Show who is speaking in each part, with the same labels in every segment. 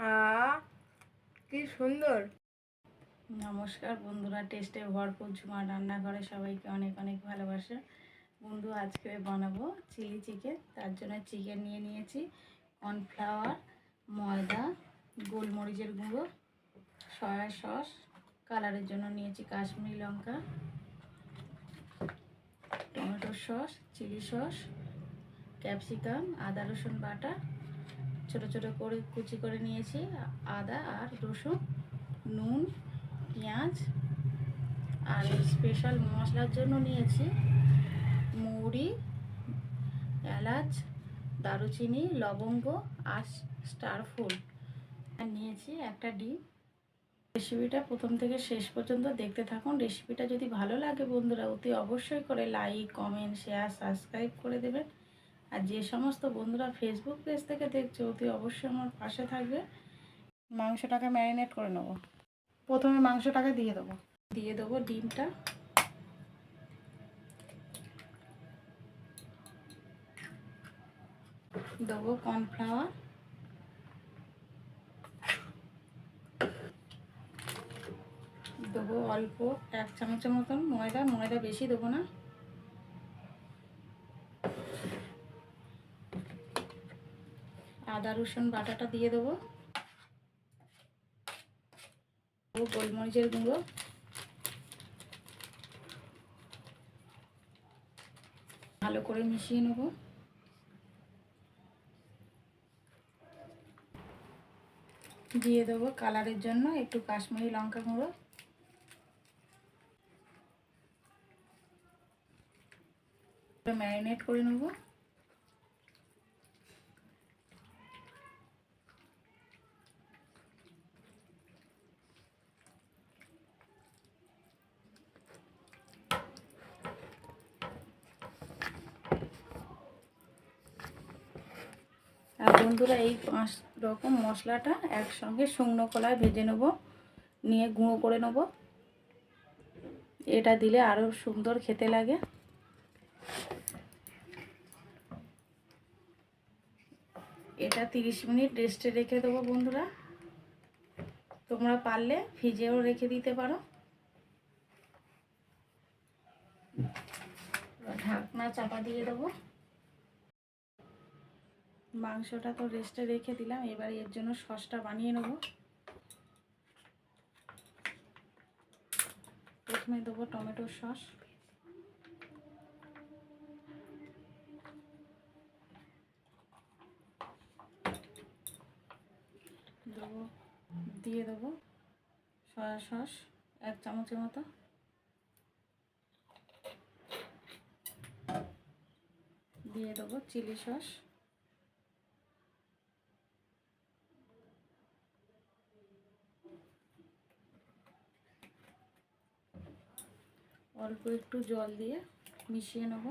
Speaker 1: আ, কি সুন্দর।
Speaker 2: নমস্কার বন্ধুরা, টেস্টে ভরপুর ঝুমা রান্নাঘরে সবাইকে অনেক অনেক ভালোবাসা। বন্ধু, আজকে বানাবো চিলি চিকেন, তার জন্য চিকেন নিয়ে নিয়েছি, কর্নফ্লাওয়ার, ময়দা, গোলমরিচের গুঁড়ো, সয়া সস, কালারের জন্য নিয়েছি কাশ্মীরি লঙ্কা, tomato sauce, chilli sauce, capsicum, আদা রসুন বাটা ছোট ছোট করে কুচি করে নিয়েছি, আদা আর রসুন, নুন, পেঁয়াজ আর স্পেশাল মশলার জন্য নিয়েছি মৌরি এলাচ, দারুচিনি, লবঙ্গ আর স্টার ফুল। নিয়েছি একটা ডিম। রেসিপিটা প্রথম থেকে শেষ পর্যন্ত দেখতে থাকুন। রেসিপিটা যদি ভালো লাগে বন্ধুরা, অতি অবশ্যই করে লাইক, কমেন্ট, শেয়ার, সাবস্ক্রাইব করে দেবেন। আর যে সমস্ত বন্ধুরা ফেসবুক পেজ থেকে দেখছে, অতি অবশ্যই আমার পাশে থাকবে। মাংসটাকে ম্যারিনেট করে নেব। প্রথমে মাংসটাকে দিয়ে দেবো। দিয়ে দেবো ডিমটা। দেবো কর্নফ্লাওয়ার দেবো অল্প এক চামচের মতন ময়দা। ময়দা বেশি দেবো না। আদা, রসুন বাটাটা দিয়ে দেবো। গোলমরিচের গুঁড়ো। ভালো করে মিশিয়ে নেব। দিয়ে দেবো কালারের জন্য একটু কাশ্মীরি লঙ্কা গুঁড়ো। ম্যারিনেট করে নেব আর বন্ধুরা, এই পাঁচ রকম মশলাটা একসঙ্গে শুকনো কলায় ভেজে নেব, নিয়ে গুঁড়ো করে নেব। এটা দিলে আরও সুন্দর খেতে লাগে। এটা তিরিশ মিনিট রেস্টে রেখে দেবো বন্ধুরা। তোমরা পারলে ফ্রিজেও রেখে দিতে পারো। ঢাকনা চাপা দিয়ে দেবো। মাংসটা তো রেস্টে রেখে দিলাম, এবার এর জন্য সসটা বানিয়ে নেব। প্রথমে দেবো টমেটো সস। দেবো, দিয়ে দেবো সয়া সস এক চামচের মতো। দিয়ে দেবো চিলি সস। অল্প একটু জল দিয়ে মিশিয়ে নেব।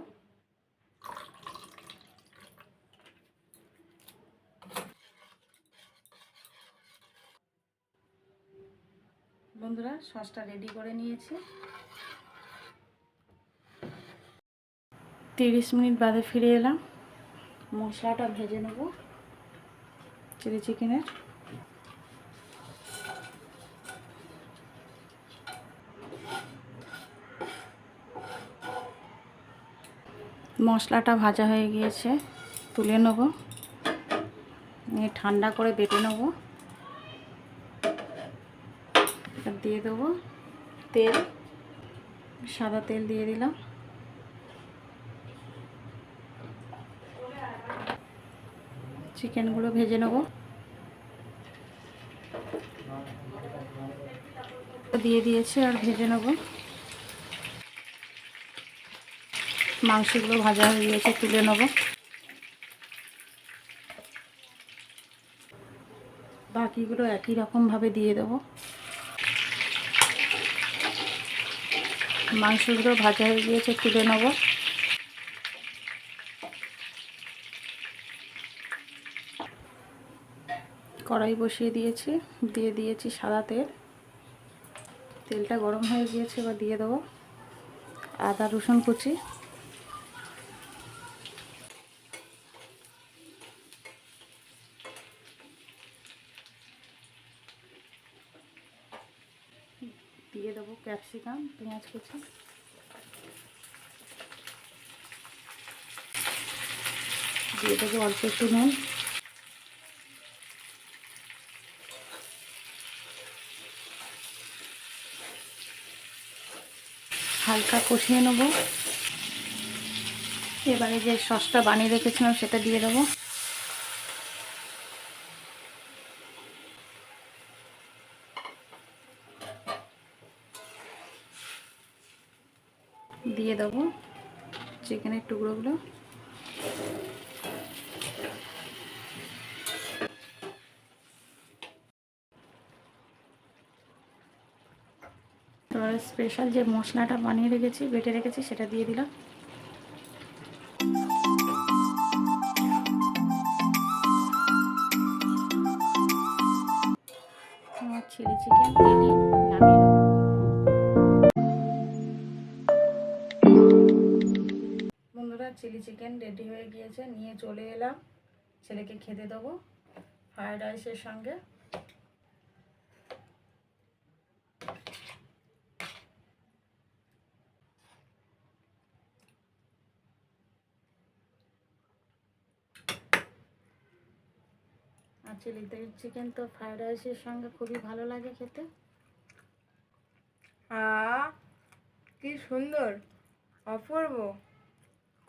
Speaker 2: বন্ধুরা, সসটা রেডি করে নিয়েছি। তিরিশ মিনিট বাদে ফিরে এলাম। মশলাটা ভেজে নেব, চিলি চিকেনের। মশলাটা ভাজা হয়ে গিয়েছে, তুলে নেব। নিয়ে ঠান্ডা করে বেটে নেব। দিয়ে দেবো তেল, সাদা তেল দিয়ে দিলাম। চিকেনগুলো ভেজে নেব। দিয়ে দিয়েছি আর ভেজে নেব। মাংসগুলো ভাজা হয়ে গিয়েছে, তুলে নেব। বাকিগুলো একই রকমভাবে দিয়ে দেবো। মাংসগুলো ভাজা হয়ে গিয়েছে, তুলে নেব। কড়াই বসিয়ে দিয়েছি, দিয়ে দিয়েছি সাদা তেল। তেলটা গরম হয়ে গিয়েছে, এবার দিয়ে দেবো আদা রসুন কুচি। দিয়ে দেবো ক্যাপসিকাম, পেঁয়াজ কুচি। দিয়ে দেবো অল্প একটু নুন। হালকা কষিয়ে নেব। এবারে যে সসটা বানিয়ে রেখেছিলাম, সেটা দিয়ে দেবো। দিয়ে দেবো চিকেনের টুকরোগুলো। এবারে স্পেশাল যে মশলাটা বানিয়ে রেখেছি, বেটে রেখেছি, সেটা দিয়ে দিলাম। Chilli chicken chilli chicken ready হয়ে গিয়েছে। নিয়ে চলে এলাম। ছেলেকে খেতে দেবো ফ্রায়েড রাইসের সঙ্গে। আর চিলি চিকেন তো ফ্রায়েড রাইসের সঙ্গে খুবই ভালো লাগে খেতে।
Speaker 1: আ কি সুন্দর, অপূর্ব।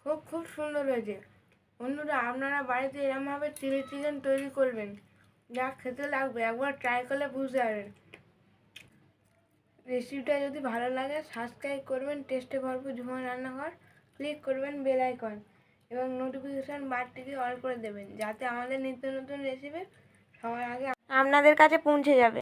Speaker 1: খুব খুব সুন্দর হয়েছে। বন্ধুরা, আপনারা বাড়িতে এরমভাবে চিলি চিকেন তৈরি করবেন। যা খেতে লাগবে, একবার ট্রাই করলে বুঝতে পারবেন। রেসিপিটা যদি ভালো লাগে সাবস্ক্রাইব করবেন টেস্টে ভরপুর ঝুমা রান্নাঘর ক্লিক করবেন বেল আইকন এবং নোটিফিকেশান বারটিকে অল করে দেবেন, যাতে আমাদের নিত্য নতুন রেসিপি সবার আগে আপনাদের কাছে পৌঁছে যাবে।